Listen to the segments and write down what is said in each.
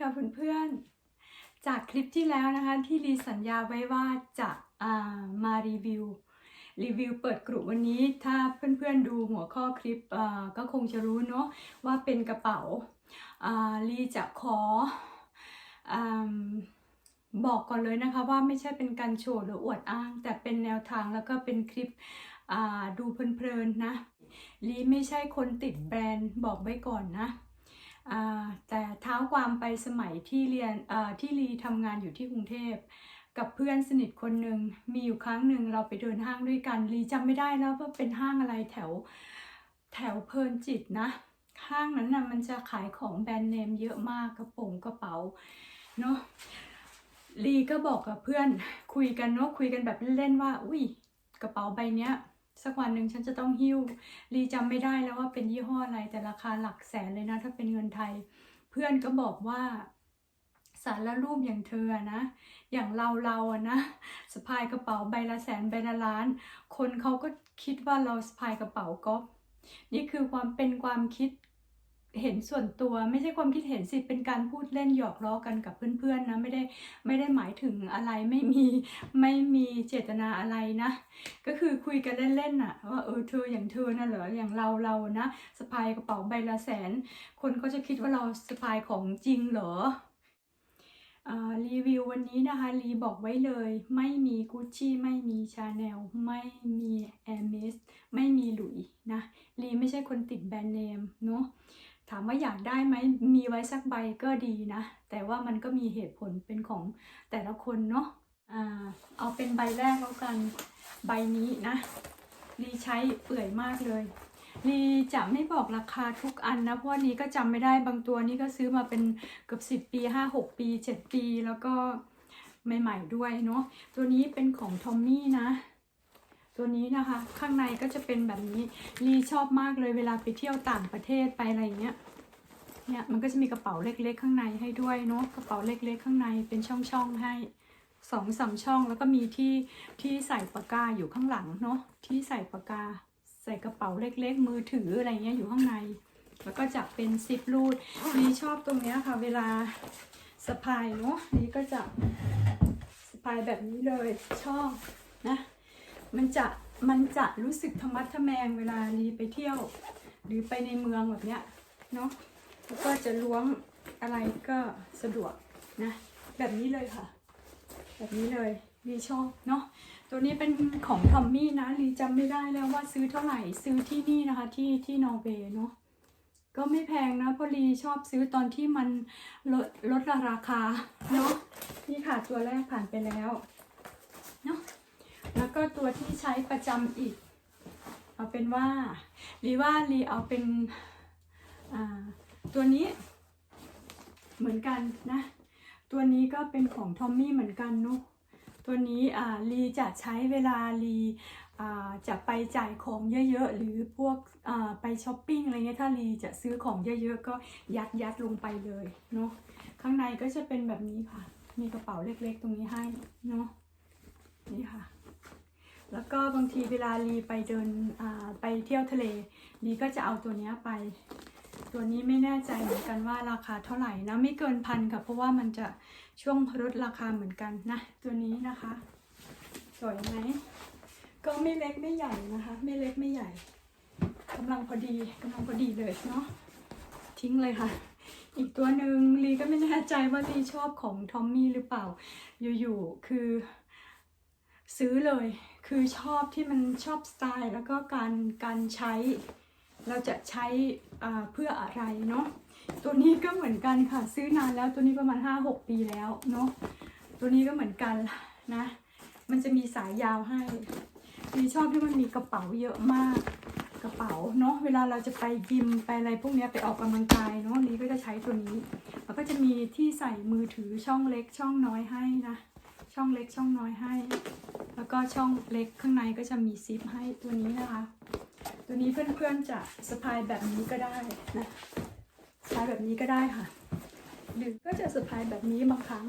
ค่ะเพื่อนๆ จากคลิปที่แล้วนะคะที่รีสัญญาไว้ว่าจะามารีวิว รีวิวเปิดกลุ่มวันนี้ ถ้าเพื่อนๆดูหัวข้อคลิปก็คงจะรู้เนาะว่าเป็นกระเป๋าอ่ารีจะขออบอกก่อนเลยนะคะว่าไม่ใช่เป็นการโชว์หรืออวดอ้าง แต่เป็นแนวทางแล้วก็เป็นคลิปดูเพลินๆนะลีไม่ใช่คนติดแบรนด์บอกไว้ก่อนนะ แต่เท้าความไปสมัยที่เรียนที่ลีทำงานอยู่ที่กรุงเทพกับเพื่อนสนิทคนหนึ่งมีอยู่ครั้งหนึ่งเราไปเดินห้างด้วยกันลีจำไม่ได้แล้วว่าเป็นห้างอะไรแถวแถวเพลินจิตนะ ห้างนั้นนะมันจะขายของแบรนด์เนมเยอะมากกระโปรงกระเป๋าเนาะลีก็บอกกับเพื่อนคุยกันเนาะคุยกันแบบเล่นๆว่า อุ้ยกระเป๋าใบเนี้ย สักวันหนึ่งฉันจะต้องหิ้วลีจำไม่ได้แล้วว่าเป็นยี่ห้ออะไรแต่ราคาหลักแสนเลยนะ ถ้าเป็นเงินไทย เพื่อนก็บอกว่าสารรูปอย่างเธอนะ อย่างเราเราอะนะสะพายกระเป๋าใบละแสนใบละล้าน คนเขาก็คิดว่าเราสะพายกระเป๋าก๊อฟนี่คือความเป็นความคิด เห็นส่วนตัวไม่ใช่ความคิดเห็นสิเป็นการพูดเล่นหยอกล้อกันกับเพื่อนๆนะไม่ได้ไม่ได้หมายถึงอะไรไม่มีไม่มีเจตนาอะไรนะ ก็คือคุยกันเล่นๆน่ะว่าเออเธออย่างเธอนะเหรออย่างเราเรานะสะพายกระเป๋าใบละแสน คนก็จะคิดว่าเราสะพายของจริงเหรออรีวิววันนี้นะคะรีบอกไว้เลย ไม่มีกุชชี่ไม่มีชาแนลไม่มีแอร์สไม่มีหลุยนะรีไม่ใช่คนติดแบรนด์เนมเนาะ ถามว่าอยากได้ไหมมีไว้สักใบก็ดีนะ แต่ว่ามันก็มีเหตุผลเป็นของแต่ละคนเนาะเอาเป็นใบแรกแล้วกันใบนี้นะลีใช้เปื่อยมากเลยลีจะไม่บอกราคาทุกอันนะเพราะว่าลีก็จำไม่ได้บางตัวนี่ก็ซื้อมาเป็นเกือบสิบปีห้าหกปีเจ็ดปี แล้วก็ใหม่ ๆ ด้วยเนาะตัวนี้เป็นของทอมมี่นะ ตัวนี้นะคะ ข้างในก็จะเป็นแบบนี้ลีชอบมากเลยเวลาไปเที่ยวต่างประเทศไปอะไรเงี้ยเนี่ยมันก็จะมีกระเป๋าเล็กๆ ข้างในให้ด้วยเนาะกระเป๋าเล็กๆ ข้างในเป็นช่องๆให้สองสามช่องแล้วก็มีที่ที่ใส่ปากกาอยู่ข้างหลังเนาะที่ใส่ปากกา ใส่กระเป๋าเล็กๆ มือถืออะไรเงี้ยอยู่ข้างใน แล้วก็จะเป็นซิปรูดนี่ชอบตรงเนี้ยค่ะ เวลาสะพายเนาะนี่ก็จะสะพายแบบนี้เลยชอบนะ มันจะมันจะรู้สึกธรรมัดทะแมงเวลาลีไปเที่ยว หรือไปในเมืองแบบเนี้ยเนาะแล้วก็จะล้วงอะไรก็สะดวกนะแบบนี้เลยค่ะ แบบนี้เลยลีชอบเนาะตัวนี้เป็นของทอมมี่นะลีจำไม่ได้แล้วว่าซื้อเท่าไหร่ซื้อที่นี่นะคะที่ที่นอร์เวย์เนาะก็ไม่แพงนะเพราะลีชอบซื้อตอนที่มันลดลดราคาเนาะนี่ค่ะตัวแรกผ่านไปแล้วเนาะ แล้วก็ตัวที่ใช้ประจำอีก เอาเป็นว่าลีว่าลีเอาเป็นตัวนี้เหมือนกันนะ ตัวนี้ก็เป็นของทอมมี่เหมือนกันเนาะตัวนี้อ่าลีจะใช้เวลาลีอ่าจะไปจ่ายของเยอะๆ หรือพวกอ่าไปช้อปปิ้งอะไรเงี้ยถ้าลีจะซื้อของเยอะๆ ก็ยัดยัดลงไปเลยเนาะข้างในก็จะเป็นแบบนี้ค่ะ มีกระเป๋าเล็กๆ ตรงนี้ให้เนาะนี่ค่ะ แล้วก็บางทีเวลาลีไปเดินไปเที่ยวทะเลลีก็จะเอาตัวนี้ไป ตัวนี้ไม่แน่ใจเหมือนกันว่าราคาเท่าไหร่นะไม่เกินพันค่ะเพราะว่ามันจะช่วงลดราคาเหมือนกันนะตัวนี้นะคะ สวยไหมก็ไม่เล็กไม่ใหญ่นะคะ ไม่เล็กไม่ใหญ่กำลังพอดีกำลังพอดีเลยเนาะทิ้งเลยค่ะ อีกตัวหนึ่งลีก็ไม่แน่ใจว่าลีชอบของทอมมี่หรือเปล่า อยู่ๆคือซื้อเลย คือชอบที่มันชอบสไตล์ แล้วก็การการใช้ เราจะใช้เพื่ออะไรเนาะตัวนี้ก็เหมือนกันค่ะซื้อนานแล้วตัวนี้ประมาณ 5-6 ปีแล้วเนาะตัวนี้ก็เหมือนกันนะ มันจะมีสายยาวให้ดีชอบที่มันมีกระเป๋าเยอะมากกระเป๋าเนาะเวลาเราจะไปยิมไปอะไรพวกนี้ไปออกกำลังกายเนาะนี้ก็จะใช้ตัวนี้แล้วก็จะมีที่ใส่มือถือช่องเล็กช่องน้อยให้นะ ช่องเล็กช่องน้อยให้ แล้วก็ช่องเล็กข้างในก็จะมีซิปให้ตัวนี้นะคะ ตัวนี้เพื่อนๆจะสะพายแบบนี้ก็ได้นะสะพายแบบนี้ก็ได้ค่ะ หรือก็จะสะพายแบบนี้บางครั้ง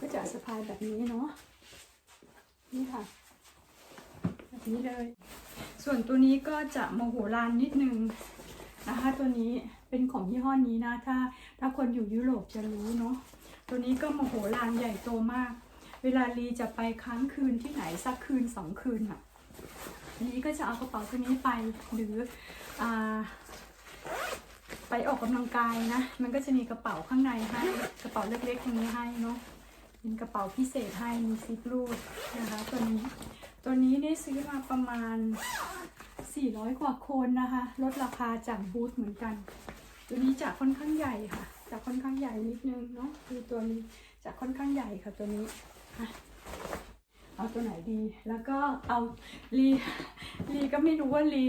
ก็จะสะพายแบบนี้เนาะนี่ค่ะ แบบนี้เลย ส่วนตัวนี้ก็จะโมโหลานนิดนึงนะคะตัวนี้เป็นของยี่ห้อนี้นะ ถ้าถ้าคนอยู่ยุโรปจะรู้เนาะตัวนี้ก็โมโหฬารใหญ่โตมาก เวลาลีจะไปค้างคืนที่ไหนสักคืนสองคืนอะลีก็จะเอากระเป๋าตัวนี้ไปหรืออไปออกกำลังกายนะ มันก็จะมีกระเป๋าข้างในให้กระเป๋าเล็กๆตรงนี้ให้เนาะเป็นกระเป๋าพิเศษให้มีซิปรูดนะคะตัวนี้ตัวนี้ได้ซื้อมาประมาณ 400 กว่าโคนนะคะ ลดราคาจากบูธเหมือนกัน ตัวนี้จะค่อนข้างใหญ่ค่ะจะค่อนข้างใหญ่นิดนึงเนาะคือตัวนี้จะค่อนข้างใหญ่ค่ะตัวนี้ เอาตัวไหนดี แล้วก็เอาลีลีก็ไม่รู้ว่าลี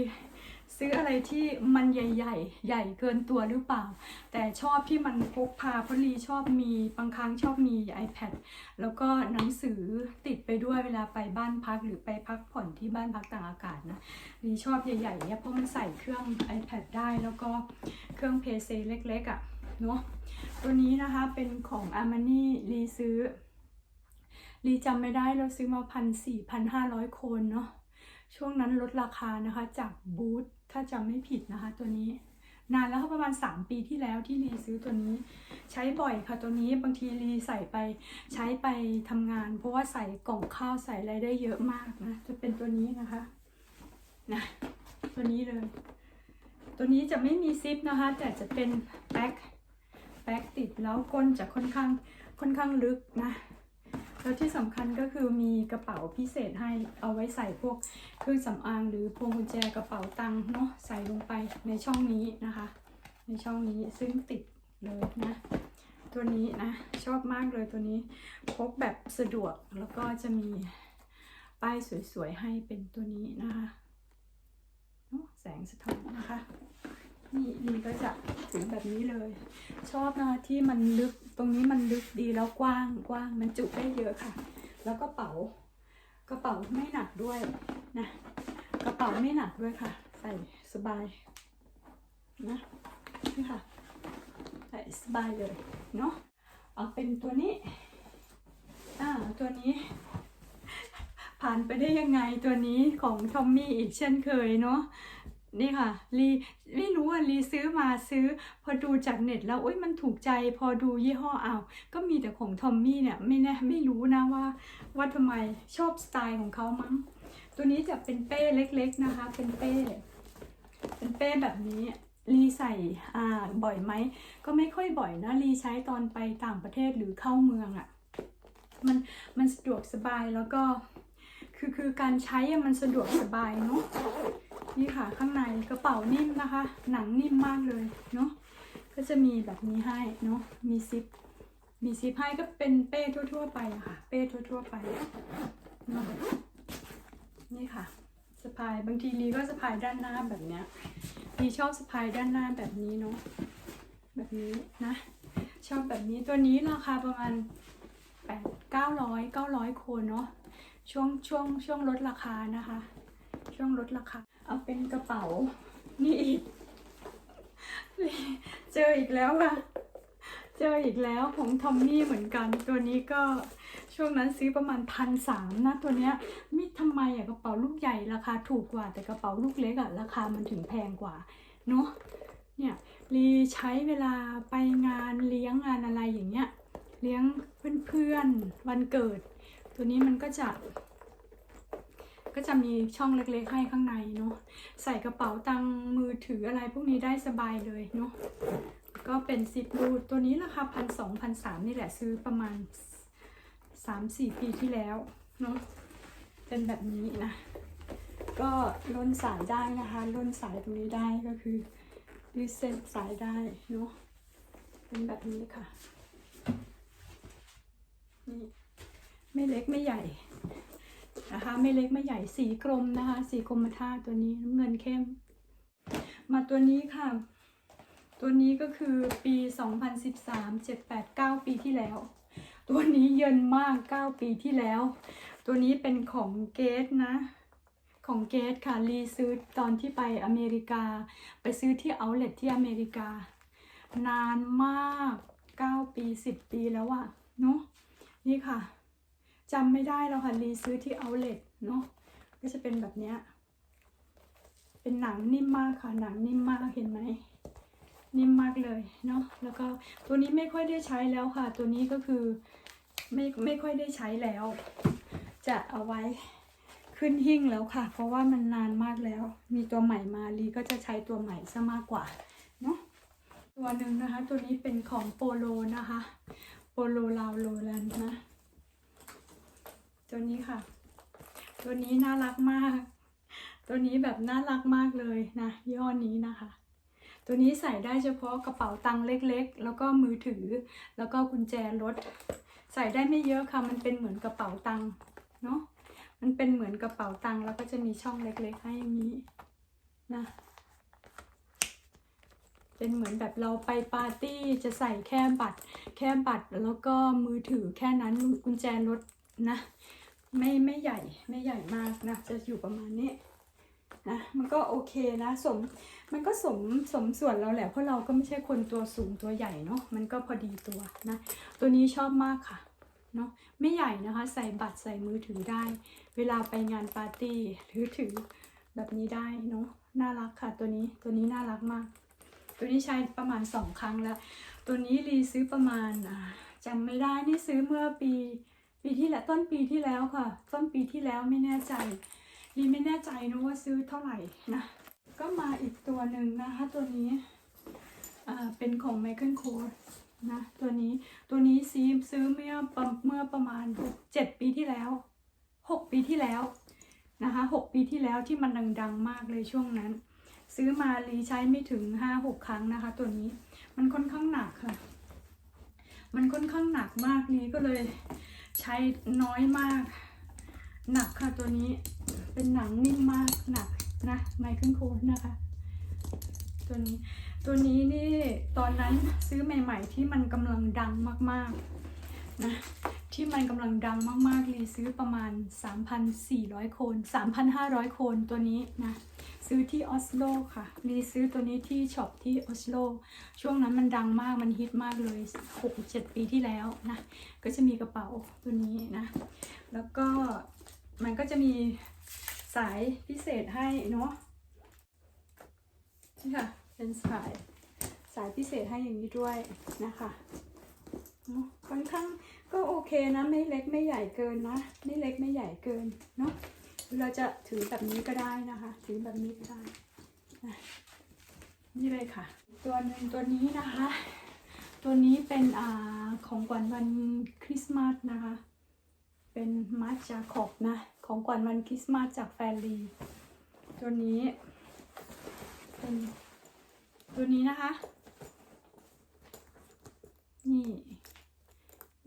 ซื้ออะไรที่มันใหญ่ๆ ใหญ่เกินตัวหรือเปล่า แต่ชอบที่มันพกพาเพราะลีชอบมีบางครั้งชอบมี iPad แล้วก็หนังสือติดไปด้วยเวลาไปบ้านพักหรือไปพักผ่อนที่บ้านพักต่างอากาศนะลีชอบใหญ่ๆเนี่ยเพราะมันใส่เครื่อง iPad ได้แล้วก็เครื่องเพย์เซเล็กๆอะ่ะเนาะตัวนี้นะคะเป็นของ Armani ลีซื้อ ลีจำไม่ได้เราซื้อมาพันสี่พันห้าร้อยโคนเนาะช่วงนั้นลดราคานะคะจากบูธถ้าจำไม่ผิดนะคะตัวนี้ นานแล้วค่ะประมาณ 3 ปีที่แล้วที่ลีซื้อตัวนี้ ใช้บ่อยค่ะตัวนี้บางทีลีใส่ไปใช้ไปทำงาน เพราะว่าใส่กล่องข้าวใส่อะไรได้เยอะมากนะจะเป็นตัวนี้นะคะนะตัวนี้เลย ตัวนี้จะไม่มีซิปนะคะ แต่จะเป็นแบ็คแบ็คติดแล้วก้นจะค่อนข้างค่อนข้างลึกนะ แล้วที่สำคัญก็คือมีกระเป๋าพิเศษให้เอาไว้ใส่พวกเครื่องสำอางหรือพวงกุญแจกระเป๋าตังค์เนาะใส่ลงไปในช่องนี้นะคะ ในช่องนี้ซึ่งติดเลยนะ ตัวนี้นะชอบมากเลยตัวนี้พกแบบสะดวกแล้วก็จะมีป้ายสวยๆให้เป็นตัวนี้นะคะแสงสะท้อนนะคะ นี่นี่ก็จะถึงแบบนี้เลย ชอบนะที่มันลึกตรงนี้มันลึกดีแล้วกว้างกว้างมันจุได้เยอะค่ะ แล้วก็เป๋ากระเป๋าไม่หนักด้วยนะกระเป๋าไม่หนักด้วยค่ะ ใส่สบายนะนี่ค่ะใส่สบายเลยเนาะเอาเป็นตัวนี้อ่าตัวนี้ ผ่านไปได้ยังไงตัวนี้ของทอมมี่อีกเช่นเคยเนาะ นี่ค่ะลีไม่รู้ว่าลีซื้อมาซื้อ พอดูจากเน็ตแล้วอุ้ยมันถูกใจ พอดูยี่ห้อเอา ก็มีแต่ของทอมมี่เนี่ยไม่แน่ไม่รู้นะว่าว่าทำไมชอบสไตล์ของเขามั้ง ตัวนี้จะเป็นเป้เล็กๆนะคะ เป็นเป้ เป็นเป้แบบนี้ลีใส่อ่าบ่อยไหม ก็ไม่ค่อยบ่อยนะลีใช้ตอนไปต่างประเทศหรือเข้าเมืองอะ่ะมันมันสะดวกสบายแล้วก็คือคือการใช้มันสะดวกสบายเนาะ นี่ค่ะข้างในกระเป๋านิ่มนะคะ หนังนิ่มมากเลยเนาะก็จะมีแบบนี้ให้เนาะมีซิป มีซิปให้ก็เป็นเป้ทั่ว ๆ ไปอะค่ะ เป้ทั่ว ๆ ไปเนาะนี่ค่ะสะพายบางทีลีก็สะพายด้านหน้าแบบเนี้ยลีชอบสะพายด้านหน้าแบบนี้เนาะแบบนี้นะ ชอบแบบนี้ตัวนี้ราคาประมาณแปดเก้าร้อยเก้าร้อยโคนเนาะช่วงช่วงช่วงลดราคานะคะ ช่วงลดราคา เอาเป็นกระเป๋า นี่อีก เจออีกแล้วค่ะ เจออีกแล้วของทอมมี่เหมือนกัน ตัวนี้ก็ช่วงนั้นซื้อประมาณพันสามนะตัวเนี้ยมิทำไมอะกระเป๋าลูกใหญ่ราคาถูกกว่า แต่กระเป๋าลูกเล็กอะราคามันถึงแพงกว่าเนาะเนี่ยรีใช้เวลาไปงานเลี้ยงงานอะไรอย่างเงี้ย เลี้ยงเพื่อนๆวันเกิด ตัวนี้มันก็จะ ก็จะมีช่องเล็กๆให้ข้างในเนาะใส่กระเป๋าตังมือถืออะไรพวกนี้ได้สบายเลยเนาะก็เป็นซิปรูดตัวนี้ราคาพันสองพันสามนี่แหละซื้อประมาณสามสี่ปีที่แล้วเนาะเป็นแบบนี้นะก็ล้นสายได้นะคะล้นสายตรงนี้ได้ก็คือรีเซ็ตสายได้เนาะเป็นแบบนี้ค่ะนี่ไม่เล็กไม่ใหญ่ นะคะไม่เล็กไม่ใหญ่สีกรมนะคะ สีกรมท่าตัวนี้น้ำเงินเข้ม มาตัวนี้ค่ะ ตัวนี้ก็คือปี 2013 7 8 9 ปีที่แล้ว ตัวนี้เยินมาก 9 ปีที่แล้ว ตัวนี้เป็นของเกตนะของเกตค่ะรีซื้อตอนที่ไปอเมริกา ไปซื้อที่เอาเล t ที่อเมริกา นานมาก 9 ปี 10 ปีแล้วอะเนาะนี่ค่ะ จำไม่ได้แล้วค่ะรีซื้อที่เอาเล t เนาะก็จะเป็นแบบเนี้ยเป็นหนังนิ่มมากค่ะหนังนิ่มมากเห็นไหมนิ่มมากเลยเนาะแล้วก็ตัวนี้ไม่ค่อยได้ใช้แล้วค่ะ ตัวนี้ก็คือไม่ไม่ค่อยได้ใช้แล้ว จะเอาไว้ขึ้นหิ้งแล้วค่ะ เพราะว่ามันนานมากแล้ว มีตัวใหม่มาลีก็จะใช้ตัวใหม่ซะมากกว่าเนาะตัวหนึ่งนะคะ ตัวนี้เป็นของโปโลนะคะโปโลลาวโลแลนด์นะ ตัวนี้ค่ะ ตัวนี้น่ารักมาก ตัวนี้แบบน่ารักมากเลยนะยี่ห้อนี้นะคะ ตัวนี้ใส่ได้เฉพาะกระเป๋าตังค์เล็กๆ แล้วก็มือถือ แล้วก็กุญแจรถ ใส่ได้ไม่เยอะค่ะ มันเป็นเหมือนกระเป๋าตังค์เนาะ มันเป็นเหมือนกระเป๋าตังค์แล้วก็จะมีช่องเล็กๆให้อย่างนี้นะเป็นเหมือนแบบเราไปปาร์ตี้จะใส่แค่บัตร แค่บัตรแล้วก็มือถือแค่นั้นกุญแจรถนะ ไม่ไม่ใหญ่ไม่ใหญ่มากนะ จะอยู่ประมาณนี้นะมันก็โอเคนะสมมันก็สมสมส่วนเราแหละเพราะเราก็ไม่ใช่คนตัวสูงตัวใหญ่เนาะมันก็พอดีตัวนะ ตัวนี้ชอบมากค่ะเนาะไม่ใหญ่นะคะ ใส่บัตรใส่มือถือได้ เวลาไปงานปาร์ตี้หรือถือแบบนี้ได้เนาะน่ารักค่ะ ตัวนี้ตัวนี้น่ารักมาก ตัวนี้ใช้ประมาณสองครั้งแล้ว ตัวนี้รีซื้อประมาณจำไม่ได้นี่ซื้อเมื่อปี ปีที่แล้วต้นปีที่แล้วค่ะ ต้นปีที่แล้วไม่แน่ใจรีไม่แน่ใจนะว่าซื้อเท่าไหร่นะ ก็มาอีกตัวหนึ่งนะคะ ตัวนี้อ่าเป็นของ Michael Kors นะตัวนี้ตัวนี้ซีซื้อเมื่อเมื่อประมาณเจ็ดปีที่แล้วหกปีที่แล้วนะคะหกปีที่แล้วที่มันดัง ๆ มากเลยช่วงนั้น ซื้อมารีใช้ไม่ถึงห้าหกครั้งนะคะ ตัวนี้มันค่อนข้างหนักค่ะ มันค่อนข้างหนักมากรีก็เลย ใช้น้อยมาก หนักค่ะตัวนี้เป็นหนังนิ่มมากหนักนะไมเคิลโคนนะคะ ตัวนี้ตัวนี้นี่ตอนนั้นซื้อใหม่ ๆ ที่มันกำลังดังมากๆนะ ที่มันกำลังดังมากๆรีซื้อประมาณ 3,400 โคน 3,500 โคนตัวนี้นะ ซื้อที่ออสโลค่ะรีซื้อตัวนี้ที่ช็อปที่ออสโล ช่วงนั้นมันดังมากมันฮิตมากเลย 6-7 ปีที่แล้วนะ ก็จะมีกระเป๋าตัวนี้นะ แล้วก็มันก็จะมีสายพิเศษให้เนาะนี่ค่ะ เป็นสายสายพิเศษให้อย่างนี้ด้วยนะคะค่อนข้าง ก็โอเคนะไม่เล็กไม่ใหญ่เกินนะไม่เล็กไม่ใหญ่เกินเนาะเราจะถือแบบนี้ก็ได้นะคะ ถือแบบนี้ก็ได้นี่เลยค่ะ ตัวหนึ่งตัวนี้นะคะ ตัวนี้เป็นอ่าของขวัญวันคริสต์มาสนะคะ เป็นมาร์จาขอบนะ ของขวัญวันคริสต์มาสจากแฟนลีตัวนี้เป็นตัวนี้นะคะ นี่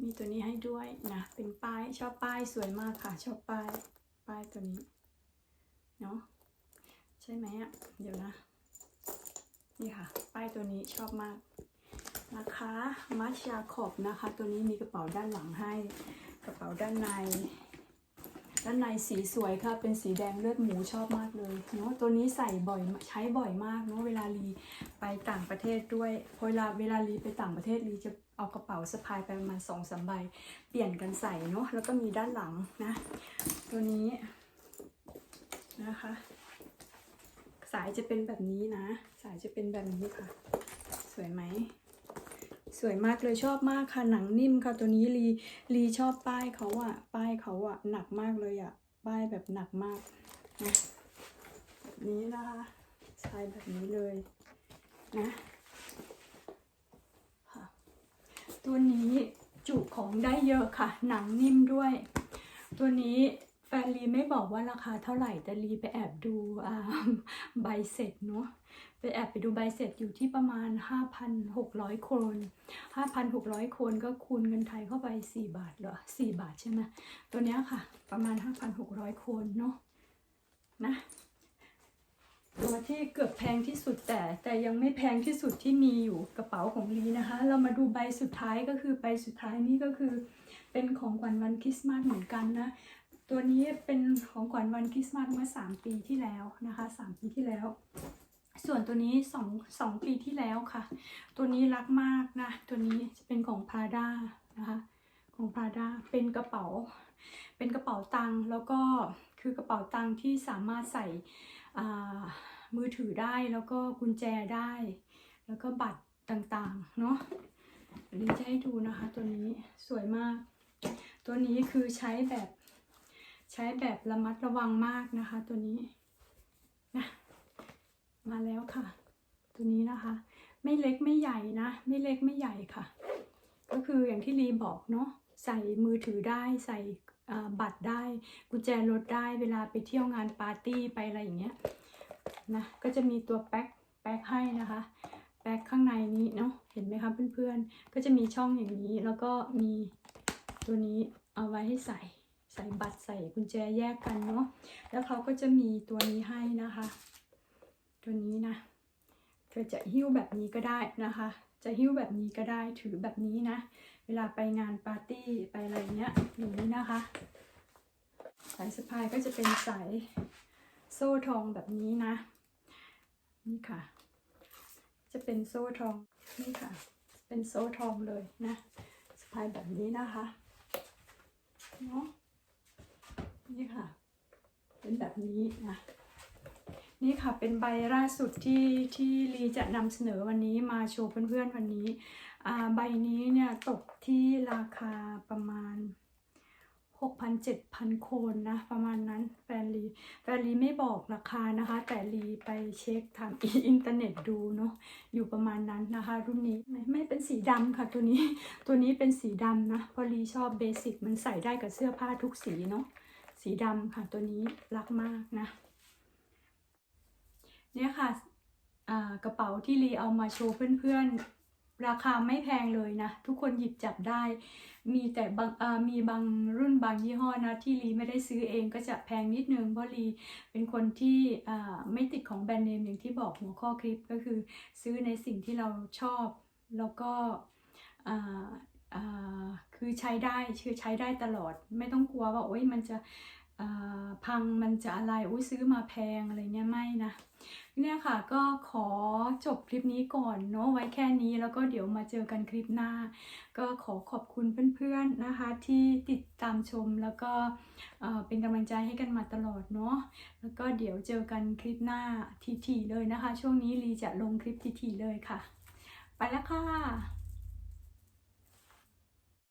มีตัวนี้ให้ด้วยนะ เป็นป้ายชอบป้ายสวยมากค่ะ ชอบป้าย ป้ายตัวนี้ เนาะใช่ไหมอะ่ะ เดี๋ยวนะ นี่ค่ะ ป้ายตัวนี้ชอบมากนะคะมัชยาขอบนะคะ ตัวนี้มีกระเป๋าด้านหลังให้ กระเป๋าด้านใน ด้านในสีสวยค่ะ เป็นสีแดงเลือดหมูชอบมากเลยเนาะตัวนี้ใส่บ่อยใช้บ่อยมากเนาะเวลาลีไปต่างประเทศด้วยพอเวลาเวลาลีไปต่างประเทศลีจะ เอากระเป๋าสะพายไปประมาณสองสามใบ เปลี่ยนกันใส่เนาะแล้วก็มีด้านหลังนะ ตัวนี้นะคะ สายจะเป็นแบบนี้นะ สายจะเป็นแบบนี้ค่ะ สวยไหมสวยมากเลยชอบมากค่ะหนังนิ่มค่ะตัวนี้ลีลีชอบป้ายเขาอะป้ายเขาอะหนักมากเลยอะป้ายแบบหนักมากนะแบบนี้นะคะใช้แบบนี้เลยนะค่ะ ตัวนี้จุของได้เยอะค่ะ หนังนิ่มด้วย ตัวนี้แฟนลีไม่บอกว่าราคาเท่าไหร่ แต่ลีไปแอบดูใบเสร็จเนาะไปแอบไปดูใบเสร็จอยู่ที่ประมาณ 5,600 โครน5,600 โครนก็คูณเงินไทยเข้าไป 4 บาทเหรอ 4 บาทใช่ไหมตัวเนี้ยค่ะ ประมาณ 5,600 โครนเนาะนะ ตัวที่เกือบแพงที่สุดแต่แต่ยังไม่แพงที่สุดที่มีอยู่กระเป๋าของลีนะคะ เรามาดูใบสุดท้ายก็คือใบสุดท้ายนี่ก็คือ เป็นของขวัญวันคริสต์มาสเหมือนกันนะ ตัวนี้เป็นของขวัญวันคริสต์มาสเมื่อ 3 ปีที่แล้วนะคะ3ปีที่แล้ว ส่วนตัวนี้2 2ปีที่แล้วค่ะ ตัวนี้รักมากนะ ตัวนี้จะเป็นของ Prada นะคะของ Prada เป็นกระเป๋า เป็นกระเป๋าตังค์แล้วก็ คือกระเป๋าตังค์ที่สามารถใส่มือถือได้แล้วก็กุญแจได้ แล้วก็บัตรต่างๆ เนาะลีจะให้ดูนะคะตัวนี้สวยมาก ตัวนี้คือใช้แบบใช้แบบระมัดระวังมากนะคะ ตัวนี้นะมาแล้วค่ะ ตัวนี้นะคะ ไม่เล็กไม่ใหญ่นะ ไม่เล็กไม่ใหญ่ค่ะ ก็คืออย่างที่ลีบอกเนาะใส่มือถือได้ใส่ บัตรได้กุญแจรถได้เวลาไปเที่ยวงานปาร์ตี้ไปอะไรอย่างเงี้ยนะก็จะมีตัวแป๊กแป๊กให้นะคะแป๊กข้างในนี้เนาะเห็นไหมคะเพื่อนๆ ก็จะมีช่องอย่างนี้ แล้วก็มีตัวนี้เอาไว้ให้ใส่ใส่บัตรใส่กุญแจแยกกันเนาะแล้วเขาก็จะมีตัวนี้ให้นะคะ ตัวนี้นะเธอจะหิ้วแบบนี้ก็ได้นะคะ จะหิ้วแบบนี้ก็ได้ถือแบบนี้นะ เวลาไปงานปาร์ตี้ไปอะไรเงี้ยอย่างนี้นะคะ สายสะพายก็จะเป็นสายโซ่ทองแบบนี้นะ นี่ค่ะ จะเป็นโซ่ทองนี่ค่ะ เป็นโซ่ทองเลยนะสะพายแบบนี้นะคะเนาะนี่ค่ะ เป็นแบบนี้นะนี่ค่ะเป็นใบล่าสุดที่ที่ลีจะนำเสนอวันนี้มาโชว์เพื่อนๆวันนี้ ใบนี้เนี่ยตกที่ราคาประมาณ 6,000 7,000 โคนนะ ประมาณนั้นแฟนลีแฟนลีไม่บอกราคานะคะ แต่ลีไปเช็คทางอินเทอร์เน็ตดูเนาะอยู่ประมาณนั้นนะคะ รุ่นนี้ไม่ไม่เป็นสีดำค่ะตัวนี้ตัวนี้เป็นสีดำนะเพราะลีชอบเบสิกมันใส่ได้กับเสื้อผ้าทุกสีเนาะสีดำค่ะตัวนี้รักมากนะเนี่ยค่ะอ่ากระเป๋าที่ลีเอามาโชว์เพื่อนๆ ราคาไม่แพงเลยนะ ทุกคนหยิบจับได้ มีแต่บางมีบางรุ่นบางยี่ห้อนะ ที่ลีไม่ได้ซื้อเองก็จะแพงนิดนึง เพราะลีเป็นคนที่ไม่ติดของแบรนด์เนมอย่างที่บอกหัวข้อคลิปก็คือ ซื้อในสิ่งที่เราชอบ แล้วก็คือใช้ได้คือใช้ได้ตลอด ไม่ต้องกลัวว่าโอ๊ยมันจะ พังมันจะอะไรอุ้ยซื้อมาแพงอะไรเงี้ยไม่นะเนี่ยค่ะก็ขอจบคลิปนี้ก่อนเนาะไว้แค่นี้แล้วก็เดี๋ยวมาเจอกันคลิปหน้า ก็ขอขอบคุณเพื่อนๆนะคะ ที่ติดตามชมแล้วก็เป็นกำลังใจให้กันมาตลอดเนาะแล้วก็เดี๋ยวเจอกันคลิปหน้าทีๆเลยนะคะ ช่วงนี้ลีจะลงคลิปทีๆเลยค่ะ ไปแล้วค่ะ